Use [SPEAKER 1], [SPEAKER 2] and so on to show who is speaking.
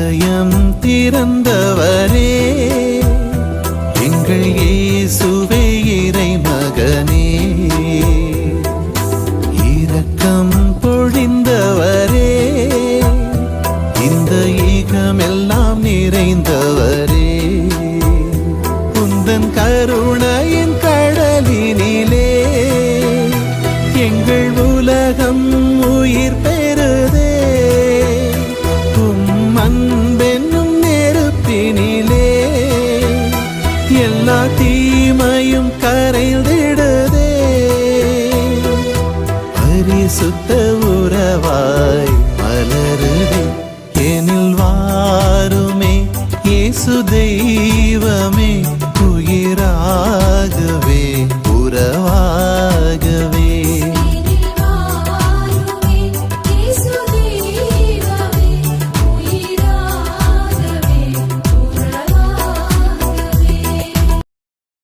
[SPEAKER 1] இதயம் திறந்தவரே எங்கள் இயேசுவே இறை மகனே இரக்கம் பொழிந்தவரே. இந்த ஈகமெல்லாம் நிறைந்தவரே. உந்தன் கருணையின் கடலினிலே எங்கள் எல்லா தீமையும் கரைந்திடுதே. பரிசுத்த உறவாய் மலருதே. எனில் வாருமே இயேசு தெய்வமே.